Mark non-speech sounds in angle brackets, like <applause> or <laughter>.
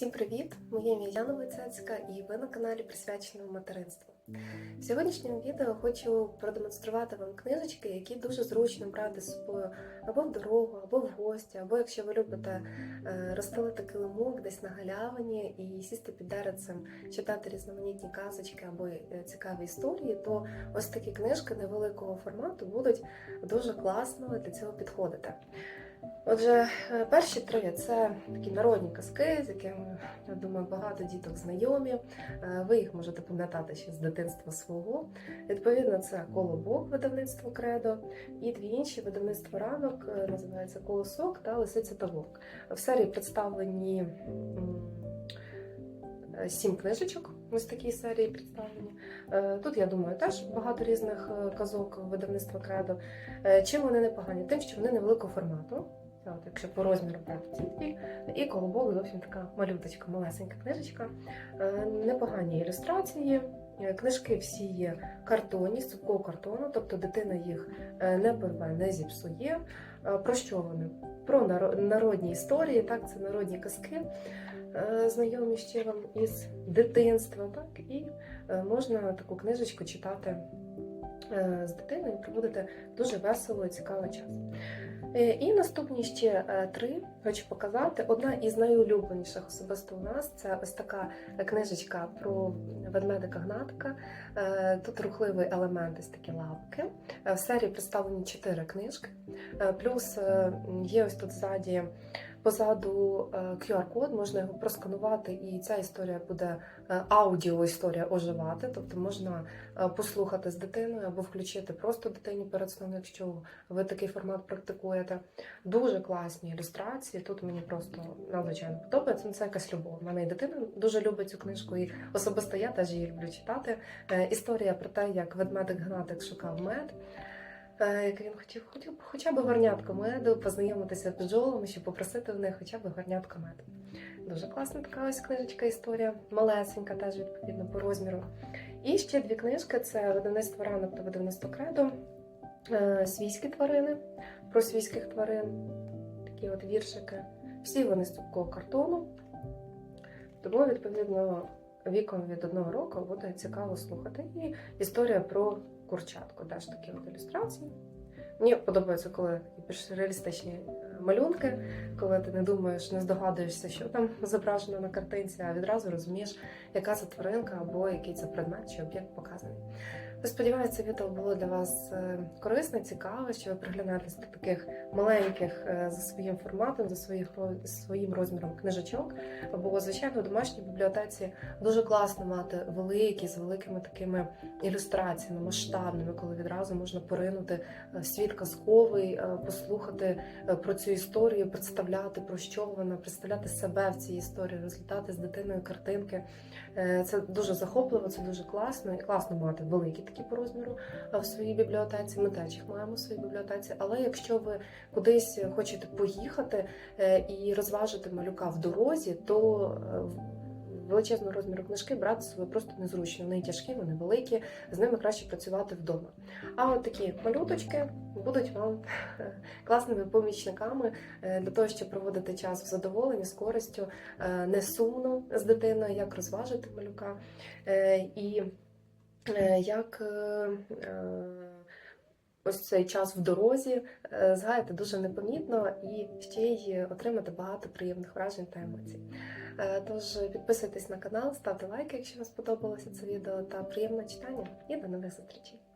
Всім привіт! Моє ім'я Яна Войцецька і ви на каналі присвяченому материнству. В сьогоднішньому відео хочу продемонструвати вам книжечки, які дуже зручно брати з собою або в дорогу, або в гості, або якщо ви любите е, розстелити килимок десь на галявині і сісти під деревцем, читати різноманітні казочки або е, цікаві історії, то ось такі книжки невеликого формату будуть дуже класно для цього підходити. Отже, е, перші три це такі народні казки, з якими я думаю, багато діток знайомі. Е, Ви їх можете пам'ятати ще з дитинства свого. Відповідно, це колобок видавництво Кредо, і дві інші видавництво ранок е, називається Колосок та Лисиця та Вовк. В серії представлені сім книжечок. Ось такій серії представлені. Е, Тут, я думаю, теж багато різних е, казок видавництва Кредо. Е, Чим вони непогані? Тим, що вони невеликого формату. От, якщо по розміру брати і колобок зовсім така малюточка, малесенька книжечка. Е, Непогані ілюстрації. Е, Книжки всі є картонні, з цупкого картону, тобто дитина їх е, не порве, не зіпсує. Е, Про що вони? Про наро- народні історії, так, це народні казки, е, знайомі ще вам із дитинства, так, і е, можна таку книжечку читати е, з дитиною і проводити дуже весело і цікавий час. Е, І наступні ще е, три хочу показати. Одна із найулюбленіших особисто у нас це ось така книжечка про ведмедика Гнатика. Е, Тут рухливий елемент із такі лапки. Е, В серії представлені чотири книжки. Е, Плюс е, є ось тут ззаді. Позаду е, QR-код можна його просканувати, і ця історія буде е, аудіоісторія оживати, тобто можна е, послухати з дитиною або включити просто дитині перед сном, якщо ви такий формат практикуєте. Дуже класні ілюстрації. Тут мені просто надзвичайно подобається. Ну, Це якась любов. У мене і дитина дуже любить цю книжку, і особисто я теж її люблю читати. Історія про те, як ведмедик Гнатик шукав мед. Е, Як він хотів, хотів хоча б горнятко меду, познайомитися з бджолами, щоб попросити в них хоча б горнятко меду. Дуже класна така ось книжечка історія, малесенька, теж відповідно по розміру. І ще дві книжки: це видавництво ранок та видавництво кредо, е, свійські тварини про свійських тварин, такі от віршики. Всі вони з цупкого картону. Тому, відповідно, віком від одного року буде цікаво слухати. І історія про курчатку, теж такі от ілюстрації. Мені подобається, коли більш реалістичні е, малюнки, коли ти не думаєш, не здогадуєшся, що там зображено на картинці, а відразу розумієш, яка це тваринка або який це предмет чи об'єкт показаний. Сподіваюся, це відео було для вас е, корисне, цікаве, що ви приглянетесь до таких маленьких е, за своїм форматом, за своїх своїм розміром книжечок. Бо, звичайно, в домашній бібліотеці дуже класно мати великі з великими такими ілюстраціями, масштабними, коли відразу можна поринути е, світ казковий, послухати про цю історію, представляти про що вона, представляти себе в цій історії, розглядати з дитиною картинки. Це дуже захопливо, це дуже класно. І класно мати великі такі по розміру в своїй бібліотеці. Ми теж їх маємо в своїй бібліотеці. Але якщо ви кудись хочете поїхати е, і розважити малюка в дорозі, то е, величезного розміру книжки брати з собою просто незручно. Вони тяжкі, вони великі, з ними краще працювати вдома. А от такі малюточки будуть вам <laughs> класними помічниками е, для того, щоб проводити час в задоволенні, з користю, не сумно з дитиною, як розважити малюка. І як е, е, ось цей час в дорозі е, згаяти дуже непомітно і ще й отримати багато приємних вражень та емоцій. Е, Тож підписуйтесь на канал, ставте лайки, якщо вам сподобалося це відео, та приємного читання і до нових зустрічей!